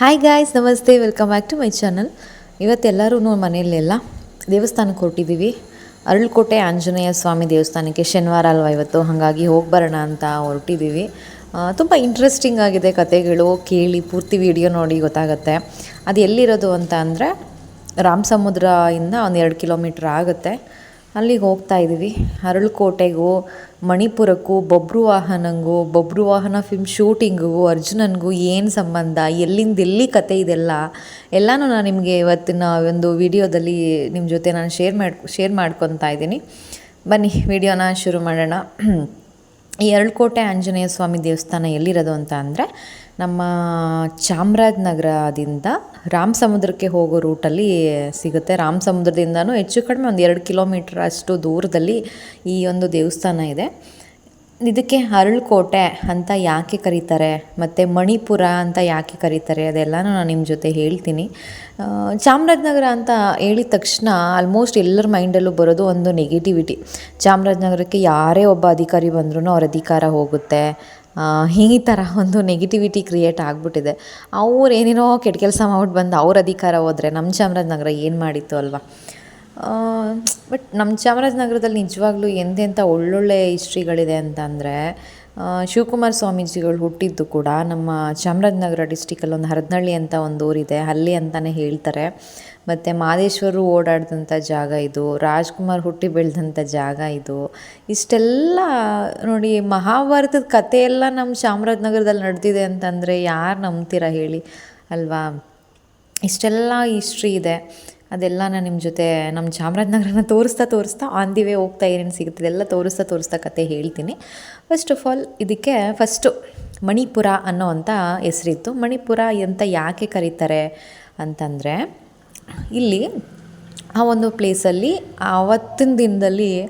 Hi guys ನಮಸ್ತೆ welcome back to my channel ಇವತ್ತೆಲ್ಲರೂ ಮನೆಯಲ್ಲೆಲ್ಲ ದೇವಸ್ಥಾನಕ್ಕೆ ಹೊರಟಿದ್ದೀವಿ. ಅರಳಕೋಟೆ ಆಂಜನೇಯ ಸ್ವಾಮಿ ದೇವಸ್ಥಾನಕ್ಕೆ ಶನಿವಾರ ಅಲ್ವಾ ಇವತ್ತು? ಹಾಗಾಗಿ ಹೋಗಿ ಬರೋಣ ಅಂತ ಹೊರಟಿದ್ದೀವಿ. ತುಂಬ ಇಂಟ್ರೆಸ್ಟಿಂಗ್ ಆಗಿದೆ ಕತೆಗಳು ಕೇಳಿ ಪೂರ್ತಿ ವಿಡಿಯೋ ನೋಡಿ ಗೊತ್ತಾಗುತ್ತೆ. ಅದು ಎಲ್ಲಿರೋದು ಅಂತ ಅಂದರೆ ರಾಮ ಸಮುದ್ರ ಇಂದ ಒಂದು ಎರಡು ಕಿಲೋಮೀಟ್ರ್ ಆಗುತ್ತೆ. ಅಲ್ಲಿಗೆ ಹೋಗ್ತಾ ಇದ್ದೀವಿ. ಅರಳಕೋಟೆಗೂ, ಮಣಿಪುರಕ್ಕೂ, ಬಬ್ರು ವಾಹನಂಗೂ, ಬಬ್ರು ವಾಹನ ಫಿಲ್ಮ್ ಶೂಟಿಂಗಿಗೂ, ಅರ್ಜುನನಿಗೂ ಏನು ಸಂಬಂಧ, ಎಲ್ಲಿಂದ ಎಲ್ಲಿ ಕತೆ ಇದೆಲ್ಲ, ಎಲ್ಲನೂ ನಾನು ನಿಮಗೆ ಇವತ್ತಿನ ಒಂದು ವಿಡಿಯೋದಲ್ಲಿ ನಿಮ್ಮ ಜೊತೆ ನಾನು ಶೇರ್ ಮಾಡಿ, ಶೇರ್ ಮಾಡ್ಕೊತಾ ಇದ್ದೀನಿ. ಬನ್ನಿ, ವಿಡಿಯೋನ ಶುರು ಮಾಡೋಣ. ಈ ಅರಳಕೋಟೆ ಆಂಜನೇಯ ಸ್ವಾಮಿ ದೇವಸ್ಥಾನ ಎಲ್ಲಿರೋದು ಅಂತ ಅಂದರೆ ನಮ್ಮ ಚಾಮರಾಜನಗರದಿಂದ ರಾಮ ಸಮುದ್ರಕ್ಕೆ ಹೋಗೋ ರೂಟಲ್ಲಿ ಸಿಗುತ್ತೆ. ರಾಮ ಸಮುದ್ರದಿಂದನೂ ಹೆಚ್ಚು ಕಡಿಮೆ ಒಂದು ಎರಡು ಕಿಲೋಮೀಟರ್ ಅಷ್ಟು ದೂರದಲ್ಲಿ ಈ ಒಂದು ದೇವಸ್ಥಾನ ಇದೆ. ಇದಕ್ಕೆ ಅರಳಕೋಟೆ ಅಂತ ಯಾಕೆ ಕರೀತಾರೆ, ಮತ್ತು ಮಣಿಪುರ ಅಂತ ಯಾಕೆ ಕರೀತಾರೆ, ಅದೆಲ್ಲನೂ ನಾನು ನಿಮ್ಮ ಜೊತೆ ಹೇಳ್ತೀನಿ. ಚಾಮರಾಜನಗರ ಅಂತ ಹೇಳಿದ ತಕ್ಷಣ ಆಲ್ಮೋಸ್ಟ್ ಎಲ್ಲರ ಮೈಂಡಲ್ಲೂ ಬರೋದು ಒಂದು ನೆಗೆಟಿವಿಟಿ ಚಾಮರಾಜನಗರಕ್ಕೆ ಯಾರೇ ಒಬ್ಬ ಅಧಿಕಾರಿ ಬಂದ್ರೂ ಅವ್ರ ಅಧಿಕಾರ ಹೋಗುತ್ತೆ. ಈ ಥರ ಒಂದು ನೆಗೆಟಿವಿಟಿ ಕ್ರಿಯೇಟ್ ಆಗಿಬಿಟ್ಟಿದೆ. ಅವ್ರು ಏನೇನೋ ಕೆಟ್ಟ ಕೆಲಸ ಮಾಡ್ಬಿಟ್ಟು ಬಂದು ಅವ್ರ ಅಧಿಕಾರ ಹೋದರೆ ನಮ್ಮ ಚಾಮರಾಜನಗರ ಏನು ಮಾಡಿತ್ತು ಅಲ್ವಾ? ಬಟ್ ನಮ್ಮ ಚಾಮರಾಜನಗರದಲ್ಲಿ ನಿಜವಾಗ್ಲೂ ಎಂತೆಂಥ ಒಳ್ಳೊಳ್ಳೆ ಹಿಸ್ಟ್ರಿಗಳಿದೆ ಅಂತ ಅಂದರೆ ಶಿವಕುಮಾರ ಸ್ವಾಮೀಜಿಗಳು ಹುಟ್ಟಿದ್ದು ಕೂಡ ನಮ್ಮ ಚಾಮರಾಜನಗರ ಡಿಸ್ಟಿಕಲ್ಲಿ ಒಂದು ಹರದನಹಳ್ಳಿ ಅಂತ ಒಂದು ಊರಿದೆ. ಅಲ್ಲಿ ಅಂತಲೇ ಹೇಳ್ತಾರೆ. ಮತ್ತು ಮಾದೇಶ್ವರರು ಓಡಾಡಿದಂಥ ಜಾಗ ಇದು, ರಾಜ್ಕುಮಾರ್ ಹುಟ್ಟಿ ಬೆಳೆದಂಥ ಜಾಗ ಇದು. ಇಷ್ಟೆಲ್ಲ ನೋಡಿ ಮಹಾಭಾರತದ ಕಥೆ ಎಲ್ಲ ನಮ್ಮ ಚಾಮರಾಜನಗರದಲ್ಲಿ ನಡೆದಿದೆ ಅಂತಂದರೆ ಯಾರು ನಂಬ್ತೀರ ಹೇಳಿ ಅಲ್ವಾ? ಇಷ್ಟೆಲ್ಲ ಹಿಸ್ಟ್ರಿ ಇದೆ. ಅದೆಲ್ಲ ನಾನು ನಿಮ್ಮ ಜೊತೆ ನಮ್ಮ ಚಾಮರಾಜನಗರನ ತೋರಿಸ್ತಾ ತೋರಿಸ್ತಾ ಆನ್ ದಿ ವೇ ಹೋಗ್ತಾ ಏನೇನು ಸಿಗುತ್ತೆ ಇದೆಲ್ಲ ತೋರಿಸ್ತಾ ತೋರಿಸ್ತಾ ಕತೆ ಹೇಳ್ತೀನಿ. ಫಸ್ಟ್ ಆಫ್ ಆಲ್ ಇದಕ್ಕೆ ಫಸ್ಟು ಮಣಿಪುರ ಅನ್ನೋ ಅಂಥ ಹೆಸರಿತ್ತು. ಮಣಿಪುರ ಅಂತ ಯಾಕೆ ಕರೀತಾರೆ ಅಂತಂದರೆ ಇಲ್ಲಿ ಆ ಒಂದು ಪ್ಲೇಸಲ್ಲಿ ಆವತ್ತಿನ ದಿನದಲ್ಲಿ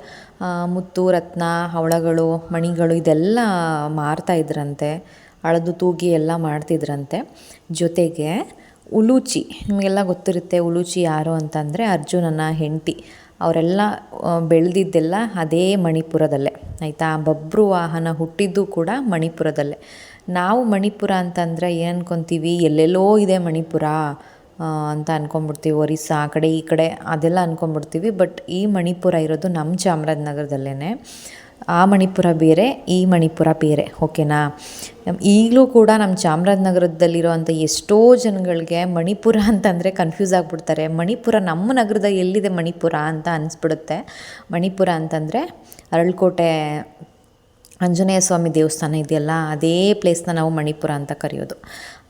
ಮುತ್ತು, ರತ್ನ, ಹವಳಗಳು, ಮಣಿಗಳು ಇದೆಲ್ಲ ಮಾರ್ತಾ ಇದ್ರಂತೆ. ಅಳದು ತೂಗಿ ಎಲ್ಲ ಮಾಡ್ತಿದ್ರಂತೆ. ಜೊತೆಗೆ ಉಲೂಚಿ, ನಿಮಗೆಲ್ಲ ಗೊತ್ತಿರುತ್ತೆ ಉಲೂಚಿ ಯಾರು ಅಂತಂದರೆ ಅರ್ಜುನನ ಹೆಂಡತಿ. ಅವರೆಲ್ಲ ಬೆಳೆದಿದ್ದೆಲ್ಲ ಅದೇ ಮಣಿಪುರದಲ್ಲೇ. ಆಯಿತಾ? ಬಬ್ರು ವಾಹನ ಹುಟ್ಟಿದ್ದು ಕೂಡ ಮಣಿಪುರದಲ್ಲೇ. ನಾವು ಮಣಿಪುರ ಅಂತಂದರೆ ಏನು ಅನ್ಕೊತೀವಿ? ಎಲ್ಲೆಲ್ಲೋ ಇದೆ ಮಣಿಪುರ. ಅಂತ ಅಂದ್ಕೊಂಬಿಡ್ತೀವಿ ಒರಿಸ್ಸಾ, ಆ ಕಡೆ, ಈ ಕಡೆ ಅದೆಲ್ಲ ಅಂದ್ಕೊಂಬಿಡ್ತೀವಿ ಬಟ್ ಈ ಮಣಿಪುರ ಇರೋದು ನಮ್ಮ ಚಾಮರಾಜನಗರದಲ್ಲೇ ಆ ಮಣಿಪುರ ಬೇರೆ, ಈ ಮಣಿಪುರ ಬೇರೆ, ಓಕೆನಾ? ಈಗಲೂ ಕೂಡ ನಮ್ಮ ಚಾಮರಾಜನಗರದಲ್ಲಿರೋವಂಥ ಎಷ್ಟೋ ಜನಗಳಿಗೆ ಮಣಿಪುರ ಅಂತಂದರೆ ಕನ್ಫ್ಯೂಸ್ ಆಗಿಬಿಡ್ತಾರೆ. ಮಣಿಪುರ ನಮ್ಮ ನಗರದ ಎಲ್ಲಿದೆ ಮಣಿಪುರ ಅಂತ ಅನಿಸ್ಬಿಡುತ್ತೆ. ಮಣಿಪುರ ಅಂತಂದರೆ ಅರಳಕೋಟೆ ಆಂಜನೇಯ ಸ್ವಾಮಿ ದೇವಸ್ಥಾನ ಇದೆಯಲ್ಲ, ಅದೇ ಪ್ಲೇಸ್ನ ನಾವು ಮಣಿಪುರ ಅಂತ ಕರೆಯೋದು.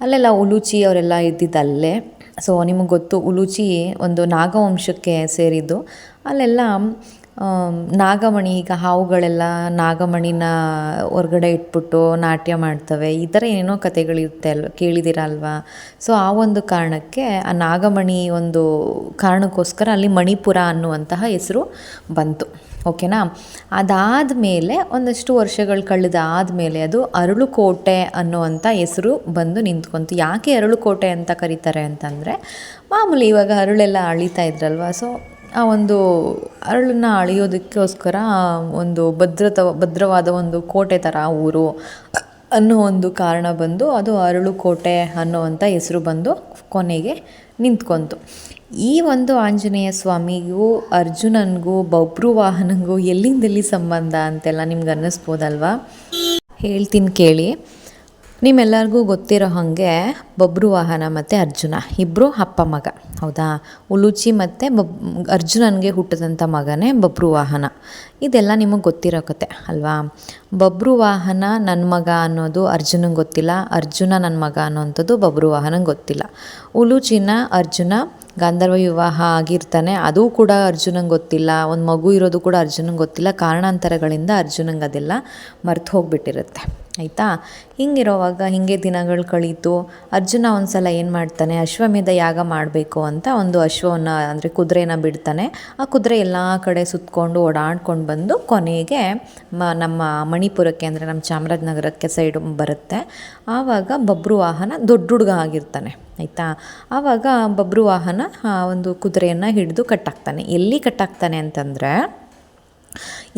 ಅಲ್ಲೆಲ್ಲ ಉಲುಚಿ ಅವರೆಲ್ಲ ಇದ್ದಿದ್ದಲ್ಲೇ ಸೊ ನಿಮಗೆ ಗೊತ್ತು, ಉಲುಚಿ ಒಂದು ನಾಗವಂಶಕ್ಕೆ ಸೇರಿದ್ದು. ಅಲ್ಲೆಲ್ಲ ನಾಗಮಣಿ, ಈಗ ಹಾವುಗಳೆಲ್ಲ ನಾಗಮಣಿನ ಹೊರಗಡೆ ಇಟ್ಬಿಟ್ಟು ನಾಟ್ಯ ಮಾಡ್ತವೆ. ಈ ಥರ ಏನೇನೋ ಕಥೆಗಳಿರುತ್ತೆ ಅಲ್ವ ಕೇಳಿದಿರಲ್ವಾ ಅಲ್ವಾ? ಸೊ ಆ ಒಂದು ಕಾರಣಕ್ಕೆ ಆ ನಾಗಮಣಿ ಒಂದು ಕಾರಣಕ್ಕೋಸ್ಕರ ಅಲ್ಲಿ ಮಣಿಪುರ ಅನ್ನುವಂತಹ ಹೆಸರು ಬಂತು. ಓಕೆನಾ? ಅದಾದ ಮೇಲೆ ಒಂದಷ್ಟು ವರ್ಷಗಳು ಕಳೆದಾದ ಮೇಲೆ ಅದು ಅರಳುಕೋಟೆ ಅನ್ನುವಂಥ ಹೆಸರು ಬಂದು ನಿಂತ್ಕೊಂತು. ಯಾಕೆ ಅರಳುಕೋಟೆ ಅಂತ ಕರೀತಾರೆ ಅಂತಂದರೆ, ಮಾಮೂಲಿ ಇವಾಗ ಅರಳೆಲ್ಲ ಅಳಿತಾ ಇದ್ರಲ್ವಾ? ಸೊ ಆ ಒಂದು ಅರಳನ್ನು ಅಳಿಯೋದಕ್ಕೋಸ್ಕರ ಒಂದು ಭದ್ರತ, ಭದ್ರವಾದ ಒಂದು ಕೋಟೆ ಥರ ಊರು ಅನ್ನೋ ಒಂದು ಕಾರಣ ಬಂದು ಅದು ಅರಳುಕೋಟೆ ಅನ್ನೋವಂಥ ಹೆಸರು ಬಂದು ಕೊನೆಗೆ ನಿಂತ್ಕೊಂತು. ಈ ಒಂದು ಆಂಜನೇಯ ಸ್ವಾಮಿಗೂ, ಅರ್ಜುನನಿಗೂ ಬಬ್ರು ವಾಹನನಿಗೂ ಎಲ್ಲಿಂದೆಲ್ಲಿ ಸಂಬಂಧ ಅಂತೆಲ್ಲ ನಿಮ್ಗೆ ಅನ್ನಿಸ್ಬೋದಲ್ವಾ? ಹೇಳ್ತೀನಿ ಕೇಳಿ. ನಿಮ್ಮೆಲ್ಲರಿಗೂ ಗೊತ್ತಿರೋ ಹಾಗೆ ಬಬ್ರು ವಾಹನ ಮತ್ತು ಅರ್ಜುನ ಇಬ್ಬರು ಅಪ್ಪ ಮಗ, ಹೌದಾ? ಉಲುಚಿ ಮತ್ತು ಬಬ್, ಅರ್ಜುನನಿಗೆ ಹುಟ್ಟಿದಂಥ ಮಗನೇ ಬಬ್ರು ವಾಹನ ಇದೆಲ್ಲ ನಿಮಗೆ ಗೊತ್ತಿರೋ ಕತೆ, ಅಲ್ವಾ? ಬಬ್ರು ವಾಹನ ನನ್ನ ಮಗ ಅನ್ನೋದು ಅರ್ಜುನಂಗೆ ಗೊತ್ತಿಲ್ಲ, ಅರ್ಜುನ ನನ್ನ ಮಗ ಅನ್ನೋವಂಥದ್ದು ಬಬ್ರು ವಾಹನಂಗೆ ಗೊತ್ತಿಲ್ಲ. ಉಲುಚಿನ ಅರ್ಜುನ ಗಾಂಧರ್ವ ವಿವಾಹ ಆಗಿರ್ತಾನೆ, ಅದು ಕೂಡ ಅರ್ಜುನಂಗೆ ಗೊತ್ತಿಲ್ಲ, ಒಂದು ಮಗು ಇರೋದು ಕೂಡ ಅರ್ಜುನಂಗೆ ಗೊತ್ತಿಲ್ಲ, ಕಾರಣಾಂತರಗಳಿಂದ ಅರ್ಜುನಂಗೆ ಅದೆಲ್ಲ ಮರ್ತು ಹೋಗ್ಬಿಟ್ಟಿರುತ್ತೆ, ಆಯಿತಾ? ಹಿಂಗಿರೋವಾಗ ಹಿಂಗೆ ದಿನಗಳು ಕಳೀತು, ಅರ್ಜುನ ಒಂದು ಸಲ ಏನು ಮಾಡ್ತಾನೆ, ಅಶ್ವಮೇಧ ಯಾಗ ಮಾಡಬೇಕು ಅಂತ ಒಂದು ಅಶ್ವವನ್ನು, ಅಂದರೆ ಕುದುರೆನ ಬಿಡ್ತಾನೆ, ಆ ಕುದುರೆ ಎಲ್ಲ ಕಡೆ ಸುತ್ತಕೊಂಡು ಓಡಾಡ್ಕೊಂಡು ಬಂದು ಕೊನೆಗೆ ಮ, ನಮ್ಮ ಮಣಿಪುರಕ್ಕೆ ಅಂದರೆ ನಮ್ಮ ಚಾಮರಾಜನಗರಕ್ಕೆ ಸೈಡ್ ಬರುತ್ತೆ. ಆವಾಗ ಬಬ್ರು ವಾಹನ ದೊಡ್ಡ ಹುಡುಗ ಆಗಿರ್ತಾನೆ, ಆಯಿತಾ? ಆವಾಗ ಬಬ್ರು ವಾಹನ ಒಂದು ಕುದುರೆಯನ್ನು ಹಿಡಿದು ಕಟ್ಟಾಕ್ತಾನೆ. ಎಲ್ಲಿ ಕಟ್ಟಾಕ್ತಾನೆ ಅಂತಂದರೆ,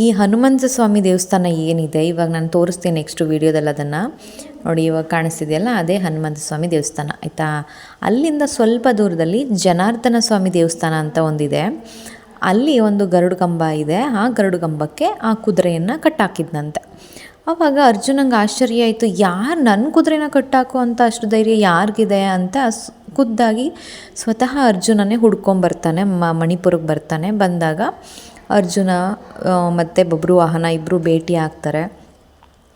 ಈ ಹನುಮಂತ ಸ್ವಾಮಿ ದೇವಸ್ಥಾನ ಏನಿದೆ, ಇವಾಗ ನಾನು ತೋರಿಸ್ತೀನಿ ನೆಕ್ಸ್ಟ್ ವೀಡಿಯೋದಲ್ಲಿ ಅದನ್ನು. ನೋಡಿ, ಇವಾಗ ಕಾಣಿಸ್ತಿದೆಯಲ್ಲ, ಅದೇ ಹನುಮಂತ ಸ್ವಾಮಿ ದೇವಸ್ಥಾನ, ಆಯಿತಾ? ಅಲ್ಲಿಂದ ಸ್ವಲ್ಪ ದೂರದಲ್ಲಿ ಜನಾರ್ದನ ಸ್ವಾಮಿ ದೇವಸ್ಥಾನ ಅಂತ ಒಂದಿದೆ. ಅಲ್ಲಿ ಒಂದು ಗರುಡು ಕಂಬ ಇದೆ. ಆ ಗರುಡು ಕಂಬಕ್ಕೆ ಆ ಕುದುರೆಯನ್ನು ಕಟ್ಟಾಕಿದ್ನಂತೆ. ಆವಾಗ ಅರ್ಜುನಂಗೆ ಆಶ್ಚರ್ಯ ಆಯಿತು, ಯಾರು ನನ್ನ ಕುದುರೆನ ಕಟ್ಟಾಕು ಅಂತ ಅಷ್ಟು ಧೈರ್ಯ ಯಾರಿಗಿದೆ? ಅಂತ ಖುದ್ದಾಗಿ ಸ್ವತಃ ಅರ್ಜುನನೇ ಹುಡ್ಕೊಂಬರ್ತಾನೆ, ಮ ಮಣಿಪುರಕ್ಕೆ ಬರ್ತಾನೆ. ಬಂದಾಗ ಅರ್ಜುನ ಮತ್ತು ಬಬ್ರು ವಾಹನ ಇಬ್ಬರು ಭೇಟಿ ಆಗ್ತಾರೆ.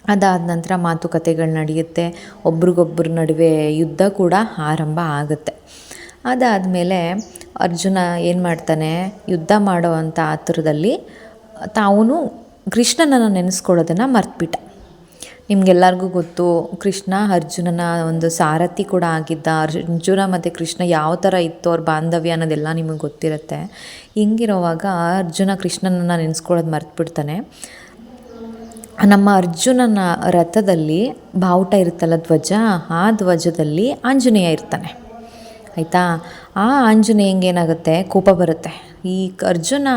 ಅದಾದ ನಂತರ ಮಾತುಕತೆಗಳು ನಡೆಯುತ್ತೆ. ಒಬ್ರಿಗೊಬ್ಬರ ನಡುವೆ ಯುದ್ಧ ಕೂಡ ಆರಂಭ ಆಗುತ್ತೆ. ಅದಾದಮೇಲೆ ಅರ್ಜುನ ಏನು ಮಾಡ್ತಾನೆ? ಯುದ್ಧ ಮಾಡೋ ಆತುರದಲ್ಲಿ ತಾವೂ ಕೃಷ್ಣನನ್ನು ನೆನೆಸ್ಕೊಳ್ಳೋದನ್ನು ಮರ್ತ್ಬಿಟ್ಟ. ನಿಮಗೆಲ್ಲರಿಗೂ ಗೊತ್ತು, ಕೃಷ್ಣ ಅರ್ಜುನನ ಒಂದು ಸಾರಥಿ ಕೂಡ ಆಗಿದ್ದ. ಅರ್ಜುನ ಮತ್ತು ಕೃಷ್ಣ ಯಾವ ಥರ ಇತ್ತು ಅವ್ರ ಬಾಂಧವ್ಯ ಅನ್ನೋದೆಲ್ಲ ನಿಮಗೆ ಗೊತ್ತಿರುತ್ತೆ. ಹಿಂಗಿರೋವಾಗ ಅರ್ಜುನ ಕೃಷ್ಣನನ್ನು ನೆನೆಸ್ಕೊಳ್ಳೋದು ಮರ್ತ್ಬಿಡ್ತಾನೆ. ನಮ್ಮ ಅರ್ಜುನನ ರಥದಲ್ಲಿ ಬಾವುಟ ಇರುತ್ತಲ್ಲ ಧ್ವಜ, ಆ ಧ್ವಜದಲ್ಲಿ ಆಂಜನೇಯ ಇರ್ತಾನೆ. ಆಯಿತಾ ಆ ಆಂಜನೇಯಂಗೆ ಏನಾಗುತ್ತೆ ಕೋಪ ಬರುತ್ತೆ. ಈ ಅರ್ಜುನ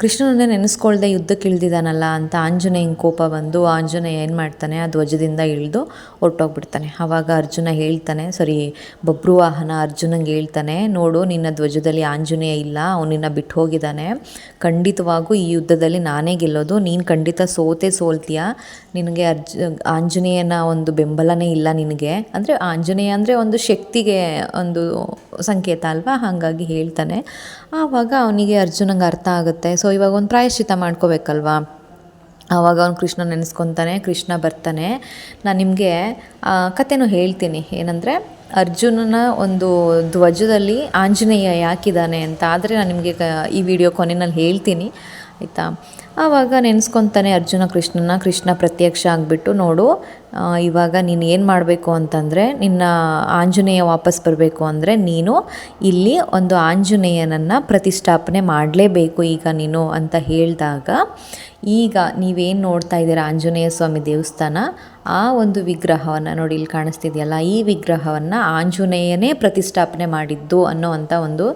ಕೃಷ್ಣನನ್ನೇ ನೆನೆಸ್ಕೊಳ್ದೆ ಯುದ್ಧಕ್ಕೆ ಇಳ್ದಿದ್ದಾನಲ್ಲ ಅಂತ ಆಂಜನೇಯಂಗೆ ಕೋಪ ಬಂದು ಆಂಜನೇಯ ಏನು ಮಾಡ್ತಾನೆ? ಆ ಧ್ವಜದಿಂದ ಇಳಿದು ಹೊರ್ಟೋಗ್ಬಿಡ್ತಾನೆ. ಆವಾಗ ಅರ್ಜುನ ಹೇಳ್ತಾನೆ, ಸರಿ ಬಬ್ರುವಾಹನ ಅರ್ಜುನಂಗೆ ಹೇಳ್ತಾನೆ, ನೋಡು, ನಿನ್ನ ಧ್ವಜದಲ್ಲಿ ಆಂಜನೇಯ ಇಲ್ಲ ಅವನಿನ್ನ ಬಿಟ್ಟು ಹೋಗಿದ್ದಾನೆ. ಖಂಡಿತವಾಗೂ ಈ ಯುದ್ಧದಲ್ಲಿ ನಾನೇ ಗೆಲ್ಲೋದು. ನೀನು ಖಂಡಿತ ಸೋತೆ ಸೋಲ್ತೀಯ? ನಿನಗೆ ಅರ್ಜು, ಆಂಜನೇಯನ ಒಂದು ಬೆಂಬಲನೇ ಇಲ್ಲ ನಿನಗೆ. ಅಂದರೆ ಆಂಜನೇಯ ಅಂದರೆ ಒಂದು ಶಕ್ತಿಗೆ ಒಂದು ಸಂಕೇತ ಹಾಗಾಗಿ ಹೇಳ್ತಾನೆ. ಆವಾಗ ಅವನಿಗೆ ಅರ್ಜುನಂಗೆ ಅರ್ಥ ಆಗುತ್ತೆ. ಸೊ ಇವಾಗ ಒಂದು ಪ್ರಾಯಶ್ಚಿತ ಮಾಡ್ಕೋಬೇಕಲ್ವಾ? ಆವಾಗ ಅವ್ನು ಕೃಷ್ಣ ನೆನೆಸ್ಕೊತಾನೆ, ಕೃಷ್ಣ ಬರ್ತಾನೆ. ನಾನು ನಿಮಗೆ ಕತೆನೂ ಹೇಳ್ತೀನಿ. ಏನಂದರೆ, ಅರ್ಜುನನ ಒಂದು ಧ್ವಜದಲ್ಲಿ ಆಂಜನೇಯ ಯಾಕಿದ್ದಾನೆ ಅಂತ. ಆದರೆ ನಾನು ನಿಮಗೆ ಈ ವಿಡಿಯೋ ಕೊನೆಯಲ್ಲಿ ಹೇಳ್ತೀನಿ. ಆಯಿತಾ? ಆವಾಗ ನೆನೆಸ್ಕೊತಾನೆ ಅರ್ಜುನ ಕೃಷ್ಣನ, ಕೃಷ್ಣ ಪ್ರತ್ಯಕ್ಷ ಆಗಿಬಿಟ್ಟು, ನೋಡು ಇವಾಗ ನೀನು ಏನು ಮಾಡಬೇಕು ಅಂತಂದರೆ, ನಿನ್ನ ಆಂಜನೇಯ ವಾಪಸ್ ಬರಬೇಕು ಅಂದರೆ ನೀನು ಇಲ್ಲಿ ಒಂದು ಆಂಜನೇಯನನ್ನು ಪ್ರತಿಷ್ಠಾಪನೆ ಮಾಡಲೇಬೇಕು ಈಗ ನೀನು ಅಂತ ಹೇಳಿದಾಗ, ಈಗ ನೀವೇನು ನೋಡ್ತಾ ಇದ್ದೀರಾ ಆಂಜನೇಯ ಸ್ವಾಮಿ ದೇವಸ್ಥಾನ? ಆ ಒಂದು ವಿಗ್ರಹವನ್ನು ನೋಡಿ ಇಲ್ಲಿ ಕಾಣಿಸ್ತಿದೆಯಲ್ಲ, ಈ ವಿಗ್ರಹವನ್ನು ಆಂಜನೇಯನೇ ಪ್ರತಿಷ್ಠಾಪನೆ ಮಾಡಿದ್ದು ಅನ್ನೋವಂಥ ಒಂದು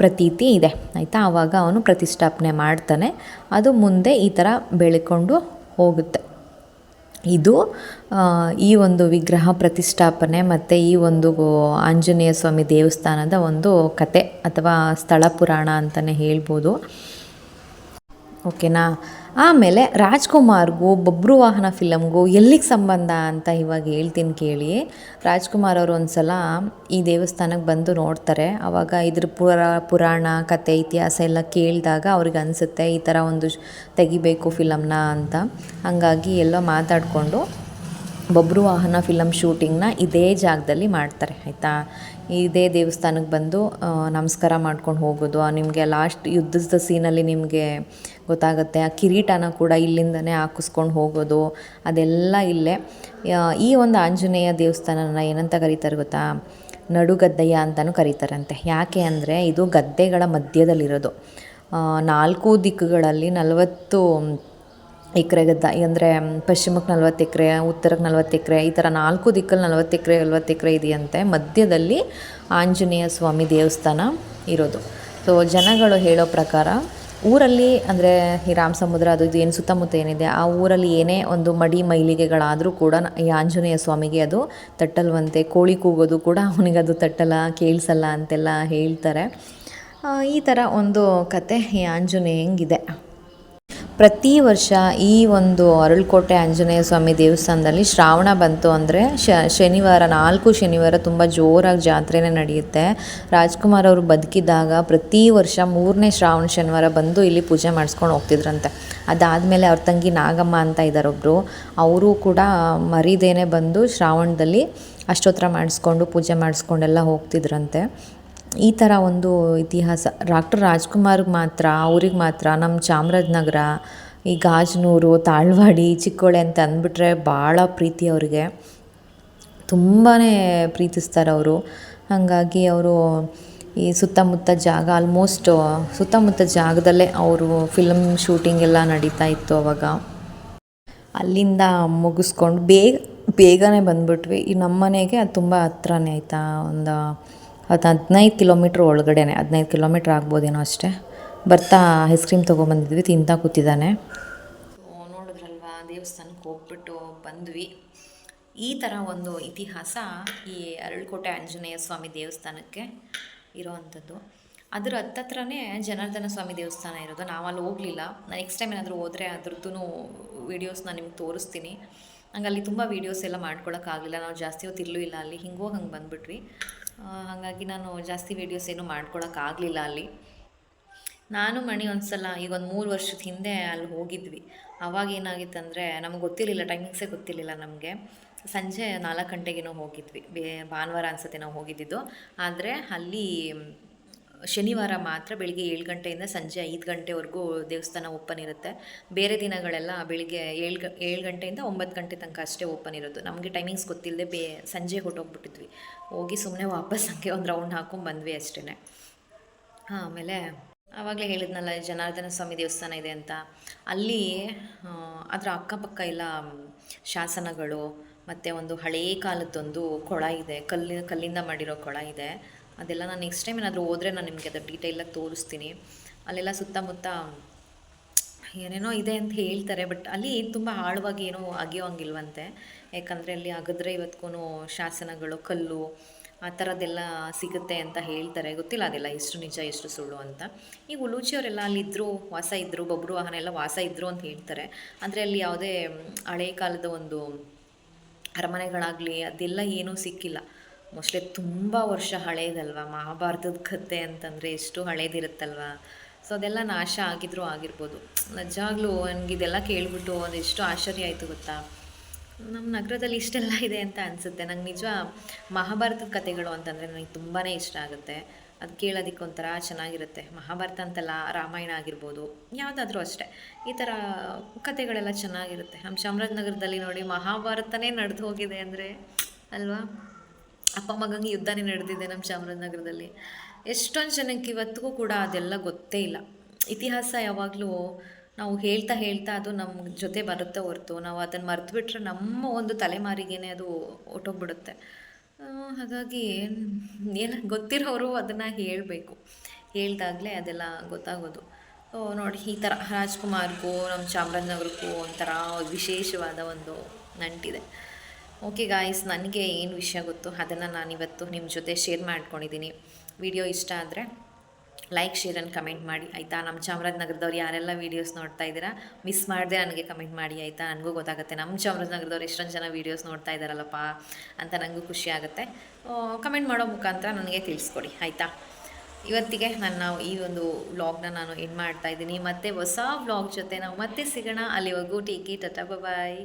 ಪ್ರತೀತಿ ಇದೆ. ಆಯಿತಾ? ಆವಾಗ ಅವನು ಪ್ರತಿಷ್ಠಾಪನೆ ಮಾಡ್ತಾನೆ. ಅದು ಮುಂದೆ ಈ ಥರ ಬೆಳಕೊಂಡು ಹೋಗುತ್ತೆ. ಇದು ಈ ಒಂದು ವಿಗ್ರಹ ಪ್ರತಿಷ್ಠಾಪನೆ ಮತ್ತು ಈ ಒಂದು ಆಂಜನೇಯ ಸ್ವಾಮಿ ದೇವಸ್ಥಾನದ ಒಂದು ಕತೆ ಅಥವಾ ಸ್ಥಳ ಪುರಾಣ ಅಂತಲೇ ಹೇಳ್ಬೋದು. ಓಕೆನಾ? ಆಮೇಲೆ ರಾಜ್ಕುಮಾರ್ಗೂ ಬಬ್ರು ವಾಹನ ಫಿಲಮ್ಗೂ ಎಲ್ಲಿಗೆ ಸಂಬಂಧ ಅಂತ ಇವಾಗ ಹೇಳ್ತೀನಿ ಕೇಳಿ. ರಾಜ್ಕುಮಾರ್ ಅವರು ಒಂದು ಸಲ ಈ ದೇವಸ್ಥಾನಕ್ಕೆ ಬಂದು ನೋಡ್ತಾರೆ. ಆವಾಗ ಇದ್ರ ಪುರ, ಪುರಾಣ, ಕತೆ, ಇತಿಹಾಸ ಎಲ್ಲ ಕೇಳಿದಾಗ ಅವ್ರಿಗೆ ಅನಿಸುತ್ತೆ ಈ ಥರ ಒಂದು ತೆಗಿಬೇಕು ಫಿಲಮ್ನ ಅಂತ. ಹಾಗಾಗಿ ಎಲ್ಲ ಮಾತಾಡಿಕೊಂಡು ಬಬ್ರು ವಾಹನ ಫಿಲಮ್ ಶೂಟಿಂಗ್ನ ಇದೇ ಜಾಗದಲ್ಲಿ ಮಾಡ್ತಾರೆ, ಆಯಿತಾ? ಇದೇ ದೇವಸ್ಥಾನಕ್ಕೆ ಬಂದು ನಮಸ್ಕಾರ ಮಾಡ್ಕೊಂಡು ಹೋಗೋದು. ನಿಮಗೆ ಲಾಸ್ಟ್ ಯುದ್ಧದ ಸೀನಲ್ಲಿ ನಿಮಗೆ ಗೊತ್ತಾಗುತ್ತೆ. ಆ ಕಿರೀಟನ ಕೂಡ ಇಲ್ಲಿಂದನೇ ಹಾಕಿಸ್ಕೊಂಡು ಹೋಗೋದು. ಅದೆಲ್ಲ ಇಲ್ಲೇ. ಈ ಒಂದು ಆಂಜನೇಯ ದೇವಸ್ಥಾನನ ಏನಂತ ಕರೀತಾರೆ ಗೊತ್ತಾ? ನಡುಗದ್ದೆಯ ಅಂತಲೂ ಕರೀತಾರಂತೆ. ಯಾಕೆ ಅಂದರೆ ಇದು ಗದ್ದೆಗಳ ಮಧ್ಯದಲ್ಲಿರೋದು. ನಾಲ್ಕು ದಿಕ್ಕುಗಳಲ್ಲಿ ನಲವತ್ತು ಎಕರೆ ಗದ್ದ ಅಂದರೆ ಪಶ್ಚಿಮಕ್ಕೆ ನಲ್ವತ್ತು ಎಕರೆ, ಉತ್ತರಕ್ಕೆ ನಲ್ವತ್ತು ಎಕರೆ, ಈ ಥರ ನಾಲ್ಕು ದಿಕ್ಕಲ್ಲಿ ನಲ್ವತ್ತು ಎಕರೆ ನಲ್ವತ್ತು ಎಕರೆ ಇದೆಯಂತೆ. ಮಧ್ಯದಲ್ಲಿ ಆಂಜನೇಯ ಸ್ವಾಮಿ ದೇವಸ್ಥಾನ ಇರೋದು. ಸೊ ಜನಗಳು ಹೇಳೋ ಪ್ರಕಾರ, ಊರಲ್ಲಿ, ಅಂದರೆ, ಈ ರಾಮ ಸಮುದ್ರ ಅದು ಇದು ಏನು ಸುತ್ತಮುತ್ತ ಏನಿದೆ, ಆ ಊರಲ್ಲಿ ಏನೇ ಒಂದು ಮಡಿ ಮೈಲಿಗೆಗಳಾದರೂ ಕೂಡ ಈ ಆಂಜನೇಯ ಸ್ವಾಮಿಗೆ ಅದು ತಟ್ಟಲ್ವಂತೆ, ಕೋಳಿ ಕೂಗೋದು ಕೂಡ ಅವನಿಗೆ ಅದು ತಟ್ಟಲ್ಲ, ಕೇಳಿಸಲ್ಲ ಅಂತೆಲ್ಲ ಹೇಳ್ತಾರೆ. ಈ ಥರ ಒಂದು ಕತೆ ಈ ಆಂಜನೇಯಂಗಿದೆ. ಪ್ರತಿ ವರ್ಷ ಈ ಒಂದು ಅರಳಕೋಟೆ ಆಂಜನೇಯ ಸ್ವಾಮಿ ದೇವಸ್ಥಾನದಲ್ಲಿ ಶ್ರಾವಣ ಬಂತು ಅಂದರೆ ಶನಿವಾರ, ನಾಲ್ಕು ಶನಿವಾರ ತುಂಬ ಜೋರಾಗಿ ಜಾತ್ರೆನೇ ನಡೆಯುತ್ತೆ. ರಾಜ್ಕುಮಾರ್ ಅವರು ಬದುಕಿದ್ದಾಗ ಪ್ರತಿ ವರ್ಷ ಮೂರನೇ ಶ್ರಾವಣ ಶನಿವಾರ ಬಂದು ಇಲ್ಲಿ ಪೂಜೆ ಮಾಡಿಸ್ಕೊಂಡು ಹೋಗ್ತಿದ್ರಂತೆ. ಅದಾದಮೇಲೆ ಅವ್ರ ತಂಗಿ ನಾಗಮ್ಮ ಅಂತ ಇದ್ದಾರೊಬ್ಬರು ಅವರು ಕೂಡ ಮರಿದೇನೆ ಬಂದು ಶ್ರಾವಣದಲ್ಲಿ ಅಷ್ಟೋತ್ರ ಮಾಡಿಸ್ಕೊಂಡು ಪೂಜೆ ಮಾಡಿಸ್ಕೊಂಡೆಲ್ಲ ಹೋಗ್ತಿದ್ರಂತೆ. ಈ ಥರ ಒಂದು ಇತಿಹಾಸ. ಡಾಕ್ಟರ್ ರಾಜ್ಕುಮಾರ್ಗೆ ಮಾತ್ರ, ಅವ್ರಿಗೆ ಮಾತ್ರ ನಮ್ಮ ಚಾಮರಾಜನಗರ, ಈ ಗಾಜನೂರು, ತಾಳ್ವಾಡಿ, ಚಿಕ್ಕೋಳೆ ಅಂತ ಅಂದ್ಬಿಟ್ರೆ ಭಾಳ ಪ್ರೀತಿ ಅವರಿಗೆ. ತುಂಬಾ ಪ್ರೀತಿಸ್ತಾರೆ ಅವರು. ಹಾಗಾಗಿ ಅವರು ಈ ಸುತ್ತಮುತ್ತ ಜಾಗ ಆಲ್ಮೋಸ್ಟ್ ಸುತ್ತಮುತ್ತ ಜಾಗದಲ್ಲೇ ಅವರು ಫಿಲಮ್ ಶೂಟಿಂಗ್ ಎಲ್ಲ ನಡೀತಾ ಇತ್ತು ಅವಾಗ. ಅಲ್ಲಿಂದ ಮುಗಿಸ್ಕೊಂಡು ಬೇಗ, ಬೇಗನೆ ಬಂದ್ಬಿಟ್ವಿ. ಈ ನಮ್ಮನೆಗೆ ಅದು ತುಂಬ ಹತ್ರನೇ ಆಯಿತಾ? ಒಂದು ಅದು ಹದಿನೈದು ಕಿಲೋಮೀಟ್ರ್ ಒಳಗಡೆನೆ, ಹದಿನೈದು ಕಿಲೋಮೀಟ್ರ್ ಆಗ್ಬೋದೇನೋ ಅಷ್ಟೇ. ಬರ್ತಾ ಐಸ್ ಕ್ರೀಮ್ ತೊಗೊಂಬಂದಿದ್ವಿ, ತಿಂತಾ ಕೂತಿದ್ದಾನೆ. ನೋಡಿದ್ರಲ್ವಾ, ದೇವಸ್ಥಾನಕ್ಕೆ ಹೋಗ್ಬಿಟ್ಟು ಬಂದ್ವಿ. ಈ ಥರ ಒಂದು ಇತಿಹಾಸ ಈ ಅರಳಕೋಟೆ ಆಂಜನೇಯ ಸ್ವಾಮಿ ದೇವಸ್ಥಾನಕ್ಕೆ ಇರೋವಂಥದ್ದು. ಅದ್ರ ಹತ್ತತ್ರನೇ ಜನಾರ್ದನ ಸ್ವಾಮಿ ದೇವಸ್ಥಾನ ಇರೋದು. ನಾವು ಅಲ್ಲಿ ಹೋಗಲಿಲ್ಲ ನೆಕ್ಸ್ಟ್ ಟೈಮ್ ಏನಾದರೂ ಹೋದರೆ ಅದ್ರದ್ದು ವೀಡಿಯೋಸ್ನ ನಿಮ್ಗೆ ತೋರಿಸ್ತೀನಿ. ನಂಗೆ ಅಲ್ಲಿ ತುಂಬ ವೀಡಿಯೋಸ್ ಎಲ್ಲ ಮಾಡ್ಕೊಳಕ್ಕಾಗಲಿಲ್ಲ. ನಾವು ಜಾಸ್ತಿ ಹೊತ್ತು ಇಲ್ಲೂ ಇಲ್ಲ, ಅಲ್ಲಿ ಹಿಂಗೆ ಹೋಗಿ ಹಂಗೆ ಬಂದುಬಿಟ್ವಿ. ಹಾಗಾಗಿ ನಾನು ಜಾಸ್ತಿ ವೀಡಿಯೋಸ್ ಏನೂ ಮಾಡ್ಕೊಳಕ್ಕಾಗಲಿಲ್ಲ ಅಲ್ಲಿ. ನಾನು ಮಣಿ ಒಂದ್ಸಲ, ಈಗ ಒಂದು ಮೂರು ವರ್ಷದ ಹಿಂದೆ ಅಲ್ಲಿ ಹೋಗಿದ್ವಿ. ಅವಾಗ ಏನಾಗಿತ್ತಂದರೆ ನಮ್ಗೆ ಗೊತ್ತಿರಲಿಲ್ಲ ಟೈಮಿಂಗ್ಸೇ ಗೊತ್ತಿರಲಿಲ್ಲ ನಮಗೆ. ಸಂಜೆ ನಾಲ್ಕು ಗಂಟೆಗೇನೋ ಹೋಗಿದ್ವಿ. ಬೇ, ಭಾನುವಾರ ಅನ್ಸುತ್ತೆ ನಾವು ಹೋಗಿದ್ದಿದ್ದು. ಆದರೆ ಅಲ್ಲಿ ಶನಿವಾರ ಮಾತ್ರ ಬೆಳಿಗ್ಗೆ ಏಳು ಗಂಟೆಯಿಂದ ಸಂಜೆ ಐದು ಗಂಟೆವರೆಗೂ ದೇವಸ್ಥಾನ ಓಪನ್ ಇರುತ್ತೆ. ಬೇರೆ ದಿನಗಳೆಲ್ಲ ಬೆಳಿಗ್ಗೆ ಏಳು ಗ, ಏಳು ಗಂಟೆಯಿಂದ ಒಂಬತ್ತು ಗಂಟೆ ತನಕ ಅಷ್ಟೇ ಓಪನ್ ಇರೋದು. ನಮಗೆ ಟೈಮಿಂಗ್ಸ್ ಗೊತ್ತಿಲ್ಲದೆ ಬೇ, ಸಂಜೆ ಹೊಟ್ಟೋಗ್ಬಿಟ್ಟಿದ್ವಿ ಹೋಗಿ ಸುಮ್ಮನೆ ವಾಪಸ್ ಹಂಗೆ ಒಂದು ರೌಂಡ್ ಹಾಕೊಂಡು ಬಂದ್ವಿ ಅಷ್ಟೇ ಆಮೇಲೆ ಆವಾಗಲೇ ಹೇಳಿದ್ನಲ್ಲ ಜನಾರ್ದನ ಸ್ವಾಮಿ ದೇವಸ್ಥಾನ ಇದೆ ಅಂತ. ಅಲ್ಲಿ ಅದರ ಅಕ್ಕಪಕ್ಕ ಎಲ್ಲ ಶಾಸನಗಳು, ಮತ್ತು ಒಂದು ಹಳೇ ಕಾಲದ್ದೊಂದು ಕೊಳ ಇದೆ. ಕಲ್ಲಿನ, ಕಲ್ಲಿಂದ ಮಾಡಿರೋ ಕೊಳ ಇದೆ. ಅದೆಲ್ಲ ನಾನು ನೆಕ್ಸ್ಟ್ ಟೈಮ್ ಏನಾದರೂ ಹೋದರೆ ನಾನು ನಿಮಗೆ ಅದು ಡೀಟೇಲಾಗಿ ತೋರಿಸ್ತೀನಿ. ಅಲ್ಲೆಲ್ಲ ಸುತ್ತಮುತ್ತ ಏನೇನೋ ಇದೆ ಅಂತ ಹೇಳ್ತಾರೆ ಬಟ್ ಅಲ್ಲಿ ತುಂಬ ಆಳವಾಗಿ ಏನೂ ಅಗಿಯೋಂಗಿಲ್ವಂತೆ. ಯಾಕಂದರೆ ಅಲ್ಲಿ ಅಗದ್ರೆ ಇವತ್ತಿಗೂ ಶಾಸನಗಳು, ಕಲ್ಲು ಆ ಥರದ್ದೆಲ್ಲ ಸಿಗುತ್ತೆ ಅಂತ ಹೇಳ್ತಾರೆ. ಗೊತ್ತಿಲ್ಲ ಅದೆಲ್ಲ ಎಷ್ಟು ನಿಜ, ಎಷ್ಟು ಸುಳ್ಳು ಅಂತ. ಈಗ ಉಲೂಚಿಯವರೆಲ್ಲ ಅಲ್ಲಿದ್ದರು ವಾಸ ಇದ್ದರು ಬಬ್ರು ವಾಹನ ಎಲ್ಲ ವಾಸ ಇದ್ದರು ಅಂತ ಹೇಳ್ತಾರೆ. ಅಂದರೆ ಅಲ್ಲಿ ಯಾವುದೇ ಹಳೆ ಹಳೇ ಕಾಲದ ಒಂದು ಅರಮನೆಗಳಾಗಲಿ ಅದೆಲ್ಲ ಏನೂ ಸಿಕ್ಕಿಲ್ಲ. ಮೋಸ್ಟ್ಲಿ ತುಂಬ ವರ್ಷ ಹಳೇದಲ್ವ? ಮಹಾಭಾರತದ ಕತೆ ಅಂತಂದರೆ ಎಷ್ಟು ಹಳೇದಿರುತ್ತಲ್ವ? ಸೊ ಅದೆಲ್ಲ ನಾಶ ಆಗಿದ್ರೂ ಆಗಿರ್ಬೋದು. ನಿಜವಾಗ್ಲೂ ನನಗೆ ಇದೆಲ್ಲ ಕೇಳಿಬಿಟ್ಟು ಎಷ್ಟು ಆಶ್ಚರ್ಯ ಆಯಿತು ಗೊತ್ತಾ? ನಮ್ಮ ನಗರದಲ್ಲಿ ಇಷ್ಟೆಲ್ಲ ಇದೆ ಅಂತ ಅನಿಸುತ್ತೆ. ನಂಗೆ ನಿಜ ಮಹಾಭಾರತದ ಕಥೆಗಳು ಅಂತಂದರೆ ನನಗೆ ತುಂಬಾ ಇಷ್ಟ ಆಗುತ್ತೆ. ಅದು ಕೇಳೋದಕ್ಕೆ ಒಂಥರ ಚೆನ್ನಾಗಿರುತ್ತೆ. ಮಹಾಭಾರತ ಅಂತಲ್ಲ ರಾಮಾಯಣ ಆಗಿರ್ಬೋದು, ಯಾವುದಾದ್ರೂ ಅಷ್ಟೇ. ಈ ಥರ ಕಥೆಗಳೆಲ್ಲ ಚೆನ್ನಾಗಿರುತ್ತೆ. ನಮ್ಮ ಚಾಮರಾಜನಗರದಲ್ಲಿ ನೋಡಿ ಮಹಾಭಾರತನೇ ನಡೆದು ಹೋಗಿದೆ ಅಂದರೆ ಅಲ್ವಾ? ಅಪ್ಪ ಮಗಂಗೆ ಯುದ್ಧನೇ ನಡೆದಿದೆ ನಮ್ಮ ಚಾಮರಾಜನಗರದಲ್ಲಿ. ಎಷ್ಟೊಂದು ಜನಕ್ಕೆ ಇವತ್ತಿಗೂ ಕೂಡ ಅದೆಲ್ಲ ಗೊತ್ತೇ ಇಲ್ಲ. ಇತಿಹಾಸ ಯಾವಾಗಲೂ ನಾವು ಹೇಳ್ತಾ ಹೇಳ್ತಾ ಅದು ನಮ್ಮ ಜೊತೆ ಬರುತ್ತೆ ಹೊರತು. ನಾವು ಅದನ್ನು ಮರೆತು ಬಿಟ್ಟರೆ ನಮ್ಮ ಒಂದು ತಲೆಮಾರಿಗೇನೆ ಅದು ಹೊಟ್ಟೋಗ್ಬಿಡುತ್ತೆ ಹಾಗಾಗಿ ಏನು ಗೊತ್ತಿರೋರು ಅದನ್ನು ಹೇಳಬೇಕು. ಹೇಳ್ದಾಗಲೇ ಅದೆಲ್ಲ ಗೊತ್ತಾಗೋದು. ನೋಡಿ ಈ ಥರ ರಾಜ್ಕುಮಾರ್ಗೂ, ನಮ್ಮ ಚಾಮರಾಜನಗರಕ್ಕೂ ಒಂಥರ ವಿಶೇಷವಾದ ಒಂದು ನಂಟಿದೆ. ಓಕೆ ಗಾಯ್ಸ್ ನನಗೆ ಏನು ವಿಷಯ ಗೊತ್ತು? ಅದನ್ನು ನಾನಿವತ್ತು ನಿಮ್ಮ ಜೊತೆ ಶೇರ್ ಮಾಡ್ಕೊಂಡಿದ್ದೀನಿ ವಿಡಿಯೋ ಇಷ್ಟ ಆದರೆ ಲೈಕ್ ಶೇರ್ ಅಂಡ್ ಕಮೆಂಟ್ ಮಾಡಿ, ಆಯಿತಾ? ನಮ್ಮ ಚಾಮರಾಜನಗರದವ್ರು ಯಾರೆಲ್ಲ ವೀಡಿಯೋಸ್ ನೋಡ್ತಾ ಇದ್ದೀರಾ ಮಿಸ್ ಮಾಡದೆ ನನಗೆ ಕಮೆಂಟ್ ಮಾಡಿ, ಆಯಿತಾ? ನನಗೂ ಗೊತ್ತಾಗುತ್ತೆ. ನಮ್ಮ ಚಾಮರಾಜನಗರದವ್ರು ಎಷ್ಟೊಂದು ಜನ ವೀಡಿಯೋಸ್ ನೋಡ್ತಾ ಇದ್ದಾರಲ್ಲಪ್ಪ ಅಂತ ನನಗೂ ಖುಷಿ ಆಗುತ್ತೆ. ಕಮೆಂಟ್ ಮಾಡೋ ಮುಖಾಂತರ ನನಗೆ ತಿಳಿಸ್ಕೊಡಿ, ಆಯಿತಾ? ಇವತ್ತಿಗೆ ನನ್ನ ಈ ಒಂದು ವ್ಲಾಗ್ನ ನಾನು ಏನು ಮಾಡ್ತಾ ಇದ್ದೀನಿ. ಮತ್ತೆ ಹೊಸ ವ್ಲಾಗ್ ಜೊತೆ ನಾವು ಮತ್ತೆ ಸಿಗೋಣ. ಅಲ್ಲಿವರೆಗೂ ಟೀಕಿ ಟಟಾ ಬಾಯ್